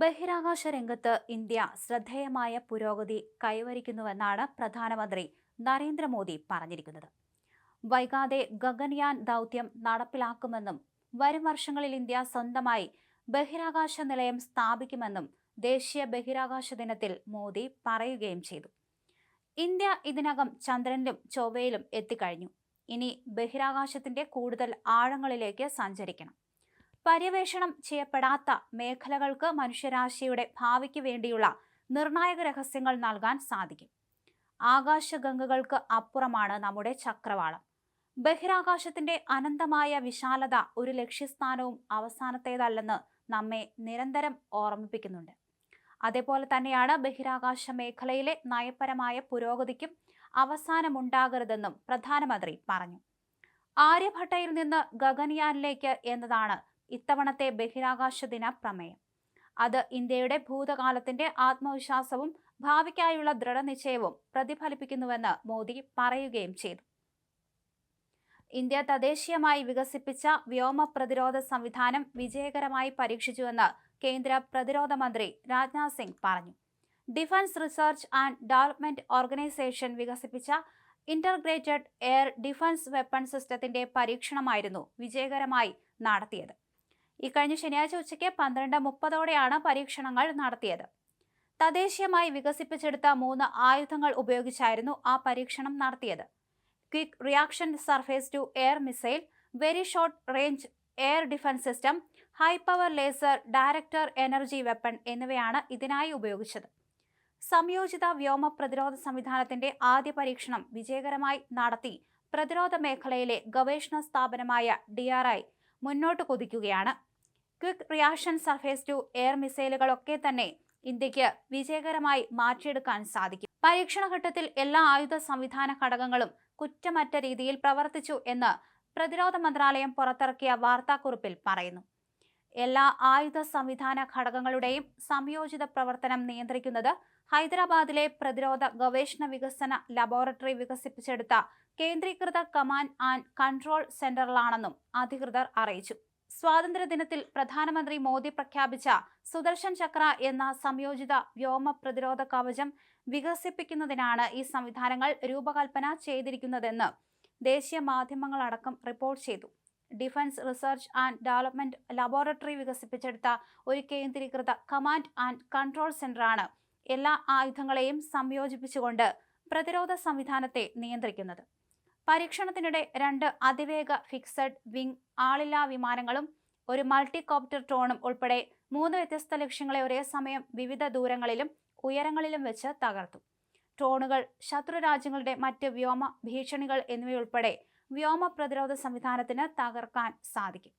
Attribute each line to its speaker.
Speaker 1: ബഹിരാകാശ രംഗത്ത് ഇന്ത്യ ശ്രദ്ധേയമായ പുരോഗതി കൈവരിക്കുന്നുവെന്നാണ് പ്രധാനമന്ത്രി നരേന്ദ്രമോദി പറഞ്ഞിരിക്കുന്നത് വൈകാതെ ഗഗൻയാൻ ദൗത്യം നടപ്പിലാക്കുമെന്നും വരും വർഷങ്ങളിൽ ഇന്ത്യ സ്വന്തമായി ബഹിരാകാശ നിലയം സ്ഥാപിക്കുമെന്നും ദേശീയ ബഹിരാകാശ ദിനത്തിൽ മോദി പറയുകയും ചെയ്തു ഇന്ത്യ ഇതിനകം ചന്ദ്രനിലും ചൊവ്വയിലും എത്തിക്കഴിഞ്ഞു ഇനി ബഹിരാകാശത്തിന്റെ കൂടുതൽ ആഴങ്ങളിലേക്ക് സഞ്ചരിക്കണം പര്യവേഷണം ചെയ്യപ്പെടാത്ത മേഖലകൾക്ക് മനുഷ്യരാശിയുടെ ഭാവിക്ക് വേണ്ടിയുള്ള നിർണായക രഹസ്യങ്ങൾ നൽകാൻ സാധിക്കും ആകാശഗംഗകൾക്ക് അപ്പുറമാണ് നമ്മുടെ ചക്രവാളം ബഹിരാകാശത്തിന്റെ അനന്തമായ വിശാലത ഒരു ലക്ഷ്യസ്ഥാനവും അവസാനത്തേതല്ലെന്ന് നമ്മെ നിരന്തരം ഓർമ്മിപ്പിക്കുന്നുണ്ട് അതേപോലെ തന്നെയാണ് ബഹിരാകാശ മേഖലയിലെ നയപരമായ പുരോഗതിക്കും അവസാനമുണ്ടാകരുതെന്നും പ്രധാനമന്ത്രി പറഞ്ഞു ആര്യഭട്ടയിൽ നിന്ന് ഗഗൻയാനിലേക്ക് എന്നതാണ് ഇത്തവണത്തെ ബഹിരാകാശ ദിന പ്രമേയം അത് ഇന്ത്യയുടെ ഭൂതകാലത്തിന്റെ ആത്മവിശ്വാസവും ഭാവിക്കായുള്ള ദൃഢനിശ്ചയവും പ്രതിഫലിപ്പിക്കുന്നുവെന്ന് മോദി പറയുകയും ചെയ്തു ഇന്ത്യ തദ്ദേശീയമായി വികസിപ്പിച്ച വ്യോമ പ്രതിരോധ സംവിധാനം വിജയകരമായി പരീക്ഷിച്ചുവെന്ന് കേന്ദ്ര പ്രതിരോധ മന്ത്രി രാജ്നാഥ് സിംഗ് പറഞ്ഞു defence research and development organisation വികസിപ്പിച്ച ഇന്റർഗ്രേറ്റഡ് എയർ ഡിഫൻസ് വെപ്പൺ സിസ്റ്റത്തിന്റെ പരീക്ഷണമായിരുന്നു വിജയകരമായി നടത്തിയത് ഇക്കഴിഞ്ഞ ശനിയാഴ്ച ഉച്ചയ്ക്ക് പന്ത്രണ്ട് മുപ്പതോടെയാണ് പരീക്ഷണങ്ങൾ നടത്തിയത് തദ്ദേശീയമായി വികസിപ്പിച്ചെടുത്ത മൂന്ന് ആയുധങ്ങൾ ഉപയോഗിച്ചായിരുന്നു ആ പരീക്ഷണം നടത്തിയത് quick reaction surface to air missile very short range air defence system high power laser directed energy weapon എന്നിവയാണ് ഇതിനായി ഉപയോഗിച്ചത് സംയോജിത വ്യോമ പ്രതിരോധ സംവിധാനത്തിന്റെ ആദ്യ പരീക്ഷണം വിജയകരമായി നടത്തി പ്രതിരോധ മേഖലയിലെ ഗവേഷണ സ്ഥാപനമായ ഡി മുന്നോട്ട് കൊതിക്കുകയാണ് quick reaction surface to air മിസൈലുകളൊക്കെ തന്നെ ഇന്ത്യക്ക് വിജയകരമായി മാറ്റിയെടുക്കാൻ സാധിക്കും പരീക്ഷണഘട്ടത്തിൽ എല്ലാ ആയുധ സംവിധാന ഘടകങ്ങളും കുറ്റമറ്റ രീതിയിൽ പ്രവർത്തിച്ചു എന്ന് പ്രതിരോധ മന്ത്രാലയം പുറത്തിറക്കിയ വാർത്താക്കുറിപ്പിൽ പറയുന്നു എല്ലാ ആയുധ സംവിധാന ഘടകങ്ങളുടെയും സംയോജിത പ്രവർത്തനം നിയന്ത്രിക്കുന്നത് ഹൈദരാബാദിലെ പ്രതിരോധ ഗവേഷണ വികസന ലബോറട്ടറി വികസിപ്പിച്ചെടുത്ത കേന്ദ്രീകൃത കമാൻഡ് ആൻഡ് കൺട്രോൾ സെന്ററിലാണെന്നും അധികൃതർ അറിയിച്ചു സ്വാതന്ത്ര്യദിനത്തിൽ പ്രധാനമന്ത്രി മോദി പ്രഖ്യാപിച്ച സുദർശൻ ചക്ര എന്ന സംയോജിത വ്യോമ പ്രതിരോധ കവചം വികസിപ്പിക്കുന്നതിനാണ് ഈ സംവിധാനങ്ങൾ രൂപകൽപ്പന ചെയ്തിരിക്കുന്നതെന്ന് ദേശീയ മാധ്യമങ്ങളടക്കം റിപ്പോർട്ട് ചെയ്തു defence research and development laboratory വികസിപ്പിച്ചെടുത്ത ഒരു കേന്ദ്രീകൃത കമാൻഡ് ആൻഡ് കൺട്രോൾ സെന്ററാണ് എല്ലാ ആയുധങ്ങളെയും സംയോജിപ്പിച്ചുകൊണ്ട് പ്രതിരോധ സംവിധാനത്തെ നിയന്ത്രിക്കുന്നത് പരീക്ഷണത്തിനിടെ രണ്ട് അതിവേഗ ഫിക്സഡ് വിംഗ് ആളില്ലാ വിമാനങ്ങളും ഒരു മൾട്ടികോപ്റ്റർ ട്രോണും ഉൾപ്പെടെ മൂന്ന് വ്യത്യസ്ത ലക്ഷ്യങ്ങളെ ഒരേ സമയം വിവിധ ദൂരങ്ങളിലും ഉയരങ്ങളിലും വെച്ച് തകർത്തു ട്രോണുകൾ ശത്രു രാജ്യങ്ങളുടെ മറ്റ് വ്യോമ ഭീഷണികൾ എന്നിവയുൾപ്പെടെ വ്യോമ പ്രതിരോധ സംവിധാനത്തിന് തകർക്കാൻ സാധിക്കും